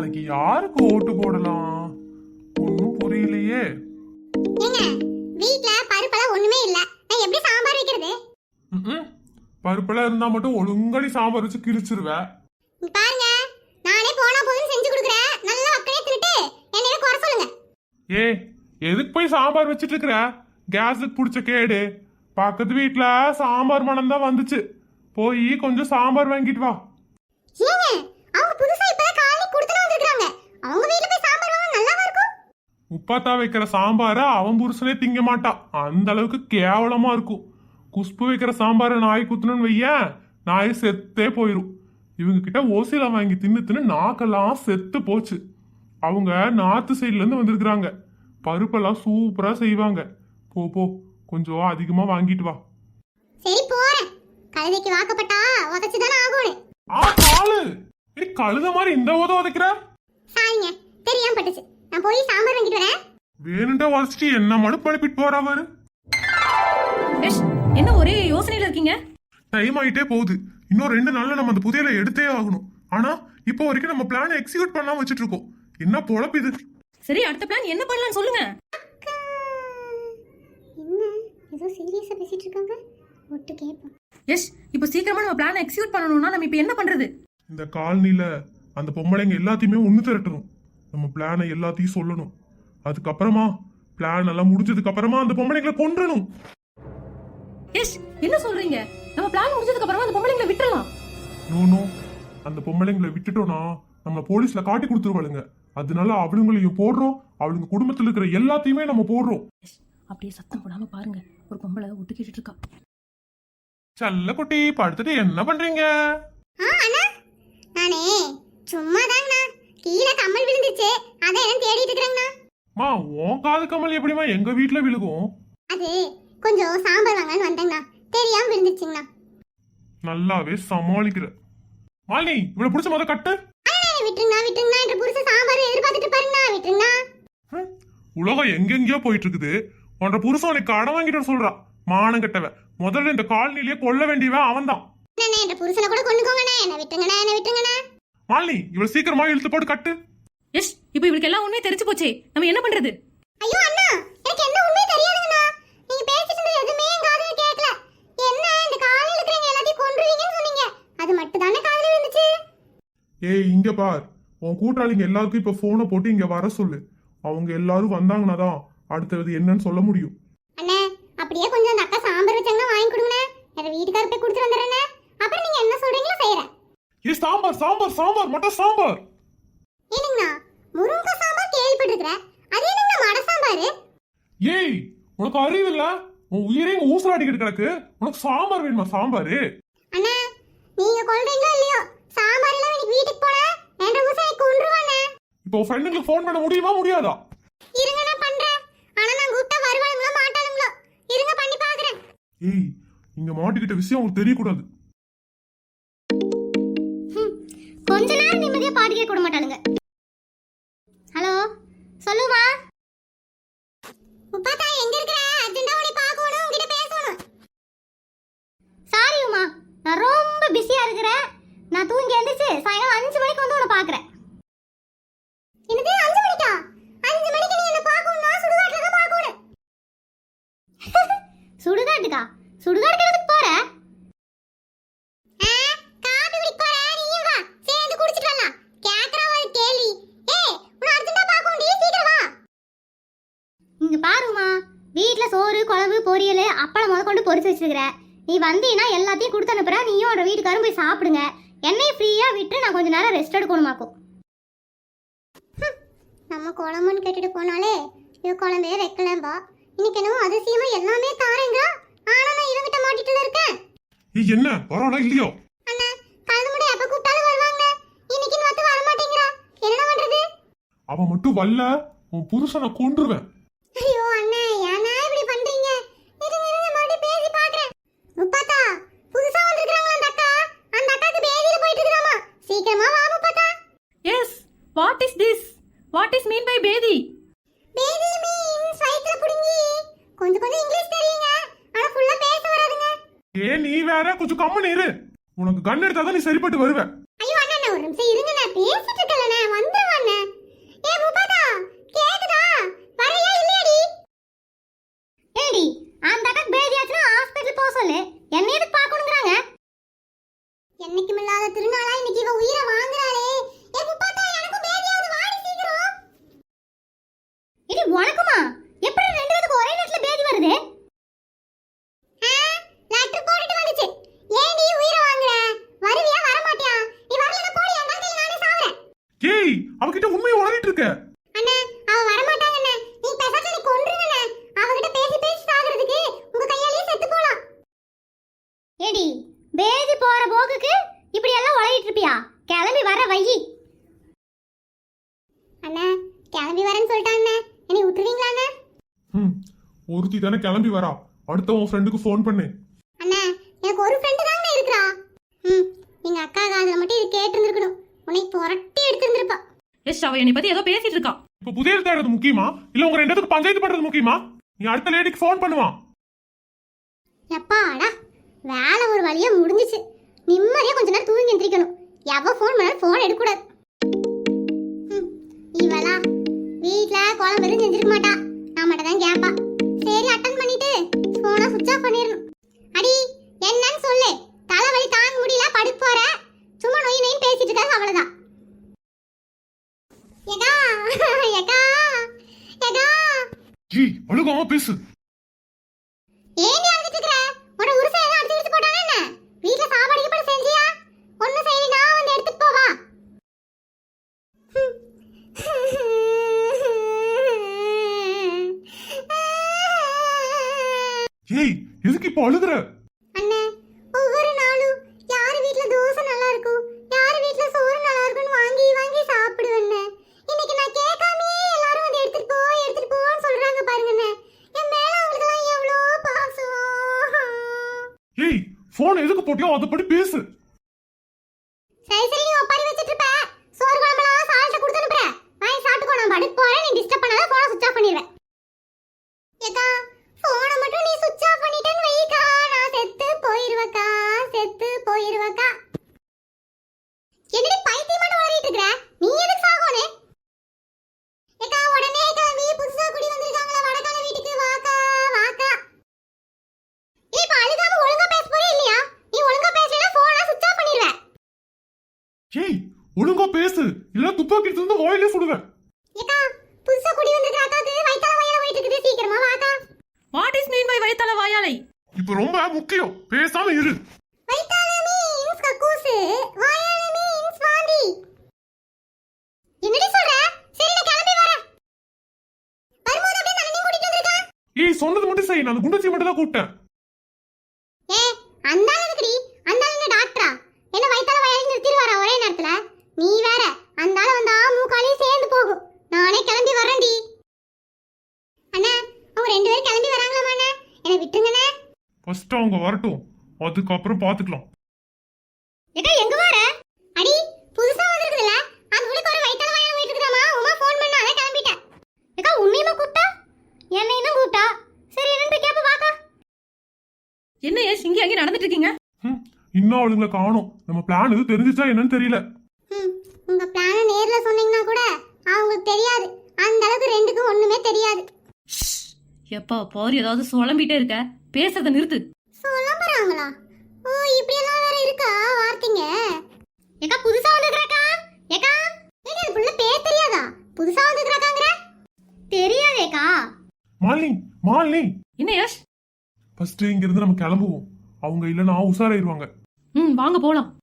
நாளைக்கு யாருக்கு ஓட்டு போடலாம்? ஒன்றும் புரியலையே. வீட்ல பருப்பெல்லாம் ஒண்ணுமே இல்ல. நான் எப்படி சாம்பார் வைக்கிறது. பருப்பெல்லாம் இருந்தா மட்டும் ஒழுங்கடி சாம்பார் வச்சு கிழிச்சிருவ. இங்க பாருங்க நானே போனா போதும் செஞ்சு கொடுக்குறேன். நல்லா அக்கறையே தின்னுட்டு என்னைய குறை சொல்லுங்க. ஏ எதுக்கு போய் சாம்பார் வச்சிட்டு இருக்கிற? கேஸுக்கு பிடிச்ச கேடு. பக்கத்து வீட்ல சாம்பார் மனம் தான் வந்துச்சு. போய் கொஞ்சம் சாம்பார் வாங்கிட்டு வா. ஏங்க அவங்க புதுசா இப்பதான் காலையில கொடுத்துட்டு வந்திருக்காங்க அவங்க வீட்ல போய் சாம்பார் வாங்க நல்லாவா இருக்கும் உப்பாத்தா வைக்கிற சாம்பார அவன் புருஷனே திங்க மாட்டான். அந்த அளவுக்கு கேவலமா இருக்கும். குஷ்பு வைக்கிற சாம்பாரை நாய் குத்துணும்னு வையேன் நாய் செத்தே போயிரும். இவங்க கிட்ட ஓசில வாங்கி தின்னு தின்னு நாக்கெல்லாம் செத்து போச்சு. அவங்க நார்த்து சைட்ல இருந்து வந்திருக்கிறாங்க. பருப்பெல்லாம் சூப்பரா செய்வாங்க. போ போ கொஞ்சம் அதிகமா வாங்கிட்டு வா. சரி போறேன். கழுதைக்கு வாக்கப்பட்டா உதச்சு தானே ஆகணும். ஆ காலு. ஏ கழுத மாதிரி இந்த உத உதைக்கிற? சாரிங்க தெரியாம பட்டுச்சு. நான் போய் சாம்பார் வாங்கிட்டு வரேன். வேணுண்டா உதச்சிட்டு என்ன மடுப்பு அனுப்பிட்டு போறா பாரு. என்ன ஒரே யோசனையில இருக்கீங்க? டைம் ஆயிட்டே போகுது. இன்னும் ரெண்டு நாள்ல நம்ம அந்த புதையலை எடுத்தே ஆகணும். ஆனா இப்போ வரைக்கும் நம்ம பிளானை எக்ஸிக்யூட் பண்ணாம வச்சிட்டு இருக்கோம். என்ன பொழப்பு இது? சரி அடுத்த பிளான் என்ன பண்ணலாம்னு சொல்லுங்க. அக்கா. என்ன? ஏதோ சீரியஸா பேசிட்டு இருக்காங்க? ஒட்டு கேட்போம் யஷ் இப்போ சீக்கிரமா நம்ம பிளான் எக்ஸிக்யூட் பண்ணணும்னா நம்ம இப்போ என்ன பண்றது? இந்த காலனில அந்த பொம்பளைங்க எல்லாத்தையுமே ஒண்ணு திரட்டணும். நம்ம பிளானை எல்லாத்தையும் சொல்லணும். அதுக்கப்புறமா பிளான் எல்லாம் முடிஞ்சதுக்கு அப்புறமா அந்த பொம்பளைங்களை கொன்றணும். யஷ் என்ன சொல்றீங்க? நம்ம பிளான் முடிஞ்சதுக்கு அப்புறமா அந்த பொம்பளைங்களை விட்டுறலாம். நோ நோ அந்த பொம்பளைங்களை விட்டுட்டோம்னா நம்ம போலீஸ்ல காட்டி கொடுத்துருவாளுங்க. அதனால அவளுங்களையும் போடுறோம். அவளுங்க குடும்பத்துல இருக்கிற எல்லாத்தையுமே நம்ம போடுறோம். அப்படியே சத்தம் போடாம பாருங்க. ஒரு பொம்பளை ஒட்டு கேட்டுட்டு இருக்கா. செல்ல குட்டி படுத்துட்டு என்ன பண்றீங்க? ஆ அண்ணா. நானே சும்மா தாங்கண்ணா கீழே கம்மல் விழுந்துச்சு அதான் என்ன தேடிட்டு இருக்கிறேங்கண்ணா. மா உன் காது கமல் எப்படிமா எங்க வீட்ல விழுகும்? அது கொஞ்சம் சாம்பார் வாங்கலான்னு வந்தேங்கண்ணா. தெரியாம விழுந்துச்சுங்கண்ணா நல்லாவே சமாளிக்கிற. மாலினி இவ்வளவு பிடிச்ச முத கட்டு? அண்ணா விட்டுருங்கண்ணா விட்டுருங்கண்ணா. என்ற புருஷன் சாம்பார் எதிர்பார்த்துட்டு பாருங்கண்ணா விட்டுருங்கண்ணா. ஹம், உலகம் எங்கெங்கயோ போயிட்டு இருக்குது உன்ற புருஷன் உனக்கு கடன் வாங்கிட்டு சொல்றா மானம் கெட்டவன். முதல்ல இந்த காலனிலேயே கொல்ல வேண்டியவன் அவன்தான். அண்ணா என்ற புருஷனை கூட கொண்டுக்கோங்கண்ணா என்ன விட்டுருங்கண்ணா என்ன விட்டுருங்கண்ணா. மாலினி இவ்வளவு சீக்கிரமா இழுத்து போட்டு கட்டு. யஷ் இப்போ இவளுக்கு எல்லாம் உண்மையே தெரிஞ்சு போச்சே. நம்ம என்ன பண்றது? ஐயோ அண்ணா எனக்கு என்ன உண்மையே தெரியாதுங்கண்ணா. நீங்க பேசிட்டு இருந்தது எதுவுமே என் காதுல கேட்கல. என்ன இந்த காலையில இருக்கிறவங்க எல்லாத்தையும் கொன்றுவீங்கன்னு சொன்னீங்க. அது மட்டும் தானே காதுல விழுந்துச்சு? ஏய் இங்க பார். உன் கூட்டாளிங்க எல்லாருக்கும் இப்ப போனை போட்டு இங்க வர சொல்லு. அவங்க எல்லாரும் வந்தாங்கன்னா தான் அடுத்தது என்னன்னு சொல்ல முடியும். அண்ணே அப்படியே கொஞ்சம் அந்த அக்கா சாம்பார் வச்சாங்கன்னா வாங்கி கொடுங்கண்ணே. என் வீட்டுக்கார போய் கொடுத்துட்டு வந்துடுறேண்ணே. அப்புறம் நீங்க என்ன சொல்றீங்களோ செய்யறேன். ஏ சாம்பார் சாம்பார் சாம்பார் மட்டும் சாம்பார். என்னங்கண்ணா முருங்கை சாம்பார் கேள்விப்பட்டிருக்கிறேன். அது என்னங்கண்ணா மட சாம்பார்? ஏய் உனக்கு அறிவு இல்ல உன் உயிரே ஊசலாடிக்கிட்டு கிடக்கு. உனக்கு சாம்பார் வேணுமா சாம்பார்? அண்ணா நீங்க கொல்றீங்களோ இல்லையோ? சாம்பார் எல்லாம் இன்னைக்கு வீட்டுக்கு போனா என்ற ஊசை கொன்றுவானே இப்போ ஃப்ரெண்டுங்களுக்கு ஃபோன் பண்ண முடியுமா முடியாதா? இருங்க நான் பண்றேன். ஆனா நான் கூப்பிட்டா வருவானுங்களோ மாட்டானுங்களோ? இருங்க பண்ணி பாக்குறேன் ஏய் இங்க மாட்டிக்கிட்ட விஷயம் அவங்களுக்கு தெரியக்கூடாது. உப்பாத்தா எங்க இருக்கிற அர்ஜென்ட்டா உன்னை பார்க்கணும் உன்கிட்ட பேசணும். சாரி உமா. நான் ரொம்ப பிஸியா இருக்கிறேன் நான் தூங்கி எந்திரிச்சு சாயங்காலம் அஞ்சு மணிக்கு வந்து உன்னை பார்க்கறேன். என்னது அஞ்சு மணிக்கா? அஞ்சு மணிக்கு நீ என்ன பார்க்கணும்னா சுடுகாட்டுல தான் பார்க்கணும். சுடுகாட்டுக்கா? சுடுகாட்டுக்கு எதுக்கு போற ஆ, காபி குடிக்க போறேன், நீயும் வா. சேர்ந்து குடிச்சிட்டு வரலாம். கேக்குறா ஒரு கேள்வி. ஏய், உன்னை அர்ஜென்ட்டா பார்க்கணும்டி, சீக்கிரம் வா. இங்க பாருமா வீட்ல சோறு பொரியல் அப்பளம் முத கொண்டு பொரிச்சு வச்சிருக்கிற. நீ வந்தீன்னா எல்லாத்தையும் கொடுத்து அனுப்புற நீயும் உன்னோட வீட்டுக்காரும் போய் சாப்பிடுங்க. என்னையும் ஃப்ரீயா விட்டு நான் கொஞ்ச நேரம் ரெஸ்ட் எடுக்கணுமாக்கும். நம்ம குழம்புன்னு கேட்டுட்டு போனாலே இவ குழம்பே வைக்கலம்பா. இன்னைக்கு என்னமோ அதிசயமா எல்லாமே தாரேங்க. ஆனா நான் இவங்கிட்ட மாட்டிட்டு இருக்கேன். என்ன? வரானா இல்லையோ? அண்ணா கலந்து முடி எப்ப கூப்பிட்டாலும் வருவாங்க. இன்னைக்கு வந்து வர மாட்டேங்கிறா என்ன பண்றது? அவன் மட்டும் வரல உன் புருஷனை கொன்றுவேன் ஐயோ அண்ணா ஏன்னா இப்படி பண்றீங்க இருங்க இருங்க மறுபடியும் பேசி பாக்குறேன் முப்பாத்தா புதுசா வந்திருக்காங்களா அந்த அக்கா அந்த அக்காக்கு பேதியில போயிட்டு இருக்காமா சீக்கிரமா வா முப்பாத்தா yes what is this what is mean by பேதி பேதி மீன்ஸ் வயித்துல புடுங்கி. கொஞ்சம் கொஞ்சம் இங்கிலீஷ் தெரியுங்க. ஆனா ஃபுல்லா பேச வராதுங்க. ஏ நீ வேற கொஞ்சம் கம்மன் இரு. உனக்கு கண் எடுத்தாதான் நீ சரிப்பட்டு வருவ. ஐயோ அண்ணா அண்ணா, ஒரு நிமிஷம் இருங்க நான் பேசிட்டு இருக்கேன்ல வந்துருவானே இல்லாத திருநாளா இன்னைக்கு இவ உயிரை வாங்குறாளே ஏ முப்பாத்தா எனக்கும் பேபியாவது வாடி சீக்கிரம் இது உனக்குமா எப்படி ரெண்டு பேருக்கு ஒரே நேரத்துல பேதி வருது லெட்டர் போட்டுட்டு வந்துச்சு ஏன்டி உயிரை வாங்குற வருவியா வர மாட்டியா நீ வரலனா போடி அந்த கையில நானே சாவறேன் ஏய் அவகிட்ட உண்மையை உளறிட்டு இருக்க அண்ணா அவ வர மாட்டாங்கண்ணே நீ பேசாத நீ கொன்றுங்கண்ணே அவகிட்ட பேசி பேசி சாகுறதுக்கு உங்க கையாலேயே செத்து போலாம் ஏடி பேதி போற போக்குக்கு இப்படி எல்லாம் உலகிட்டு இருப்பியா? கிளம்பி வர வையி அண்ணா கிளம்பி வரேன்னு சொல்லிட்டாங்க என்னை விட்டுருவீங்களா அண்ணா ம் ஒருத்தி தானே கிளம்பி வரா. அடுத்த உன் ஃப்ரெண்டுக்கு ஃபோன் பண்ணு. அண்ணா எனக்கு ஒரு ஃப்ரெண்டு தாங்க இருக்கிறா. ம் எங்க அக்கா காதுல மட்டும் இது கேட்டிருந்திருக்கணும். உன்னை புரட்டி எடுத்திருந்திருப்பா. எஸ் அவ என்னை பத்தி ஏதோ பேசிட்டு இருக்கா? இப்ப புதிய தேடுறது முக்கியமா? இல்ல உங்க ரெண்டு பேத்துக்கு பஞ்சாயத்து பண்றது முக்கியமா? நீ அடுத்த லேடிக்கு ஃபோன் பண்ணுவான் எப்பாடா? வேலை ஒரு வழியா முடிஞ்சுச்சு. நிம்மதியா கொஞ்ச நேரம் தூங்கி எந்திரிக்கணும். எவ ஃபோன் பண்ணாலும் ஃபோன் எடுக்கக்கூடாது. இவளா. வீட்ல குழம்பு எதுவும் செஞ்சிருக்க மாட்டா. நான் மட்டும் தான் கேப்பா. சரி அட்டன் பண்ணிட்டு ஃபோனை சுவிட்ச் ஆஃப் பண்ணிடணும். அடி என்னன்னு சொல்லு. தலைவலி தாங்க முடியல படுப்போற போற. சும்மா நொய் நொயின் பேசிட்டு இருக்காங்க அவ்வளவுதான். ஏகா ஏகா ஏகா ஜி அழுகாம பேசு ஏன் அழுதுட்டு இருக்கற உன உருசை எல்லாம் அடிச்சு அடிச்சு போட்டாங்க என்ன வீட்ல சாப்பாடு கீப்பாடு செஞ்சியா ஒண்ணு செய்ய நான் வந்து எடுத்துட்டு போவா ஏய் எதுக்கு இப்ப அழுகுற? அண்ணே ஒவ்வொரு நாளும் யார் வீட்ல தோசை நல்லா இருக்கும் யார் வீட்ல சோறு நல்லா இருக்கும்னு வாங்கி வாங்கி சாப்பிடுவேண்ணே இன்னைக்கு நான் கேட்காமயே எல்லாரும் வந்து எடுத்துட்டு போ எடுத்துட்டு போன்னு சொல்றாங்க பாருங்கண்ணே. என் மேல அவங்களுக்கெல்லாம் எவ்வளோ பாசம். ஏய் போன் எதுக்கு போட்டியோ அதுபடி பேசு. சரி சரி நீ ஒப்பாரி வச்சிட்டு இருப்ப. சோறு குழம்பெல்லாம் சால்ட்ட கொடுத்து அனுப்புற. வாங்கி சாப்பிட்டுக்கோ நான் படுக்க போறேன். நீ டிஸ்டர்ப் பண்ணாத போனை சுவிட்ச் ஆஃப் பண்ணிடுவேன் போனை மட்டும் நீ சுவிட்ச் ஆஃப் பண்ணிட்டேன்னு வைக்கா நான் செத்து போயிருவேக்கா செத்து போயிருவேக்கா என்னடி பைத்தியமாட்ட ஓடிட்டு இருக்கற நீ எதுக்கு சாகோனே ஏக்கா உடனே கிளம்பி புதுசா குடி வந்திருக்காங்களா வடக்கால வீட்டுக்கு வாக்கா வாக்கா ஏய் இப்ப அழுகாம ஒழுங்கா பேச போறியா இல்லையா நீ ஒழுங்கா பேசலைன்னா போனை சுவிட்ச் ஆஃப் பண்ணிடுவேன் ஏய் ஒழுங்கா பேசு எடுத்து வந்து வாயிலே சுடுவேன் ஏக்கா புதுசா குடி வந்திருக்கிற அக்காக்கு வயித்தால வயல போயிட்டு இருக்குது சீக்கிரமா வாக்கா. வாட் இஸ் மீன் பை வயித்தால வாயாலை? இப்ப ரொம்ப முக்கியம். பேசாம இரு. வயித்தால மீன்ஸ் கக்கூசு வயல மீன்ஸ் வாந்தி. என்னடி சொல்ற? சரி நான் கிளம்பி வரேன். வரும்போது அப்படியே தண்ணி கூட்டிட்டு வந்திருக்கா? ஏய் சொன்னது மட்டும் செய் நான் குண்டச்சி மட்டும் தான் கூப்பிட்டேன் ஏ அந்த ஆள் எதுக்குடி அந்த ஆள் என்ன டாக்டரா என்ன வயித்தால வயல நிறுத்திடுவாரா ஒரே நேரத்துல நீ வேற அந்த ஆள் வந்தா மூக்காலையும் சேர்ந்து போகும் நானே கிளம்பி வரேன்டி அண்ணா அவங்க ரெண்டு பேரும் கிளம்பி வராங்களாமா அண்ணா என்னை விட்டுருங்கண்ணே ஃபர்ஸ்ட் அவங்க வரட்டும். அதுக்கப்புறம் பாத்துக்கலாம். ஏக்கா எங்க வர? அடி புதுசா வந்திருக்குதுல அந்த புள்ளிக்கு ஒரு வயித்தால வயல் போயிட்டு இருக்குதாமா உமா ஃபோன் பண்ண அதான் கிளம்பிட்டேன். ஏக்கா உண்மையுமா கூப்பிட்டா? என்னையும் தான் கூப்பிட்டா? சரி என்னன்னு போய் கேப்ப வாக்கா. என்ன ஏஸ் இங்கே அங்கே நடந்துட்டு இருக்கீங்க? ம், இன்னும் அவளுங்களை காணோம். நம்ம பிளான் எதுவும் தெரிஞ்சுச்சா என்னன்னு தெரியல. ம் உங்க பிளான நேர்ல சொன்னீங்கன்னா கூட அவங்களுக்கு தெரியாது. அந்த அளவுக்கு ரெண்டுக்கும் ஒண்ணுமே தெரியாது. எப்பா பாரு ஏதாவது சுழம்பிட்டே இருக்க. பேசுறத நிறுத்து. சொல்ல போறாங்களா ஓ இப்படி எல்லாம் வேற இருக்கா? வார்த்தைங்க. ஏக்கா புதுசா வந்திருக்கா ஏக்கா ஏங்க இந்த புள்ள பேர் தெரியாதா? புதுசா வந்திருக்காங்கற தெரியாதேக்கா. மாலினி மாலினி. என்ன யஷ்? ஃபர்ஸ்ட் இங்க இருந்து நம்ம கிளம்புவோம். அவங்க இல்லைன்னா உஷாராயிருவாங்க. ம் வாங்க போலாம்.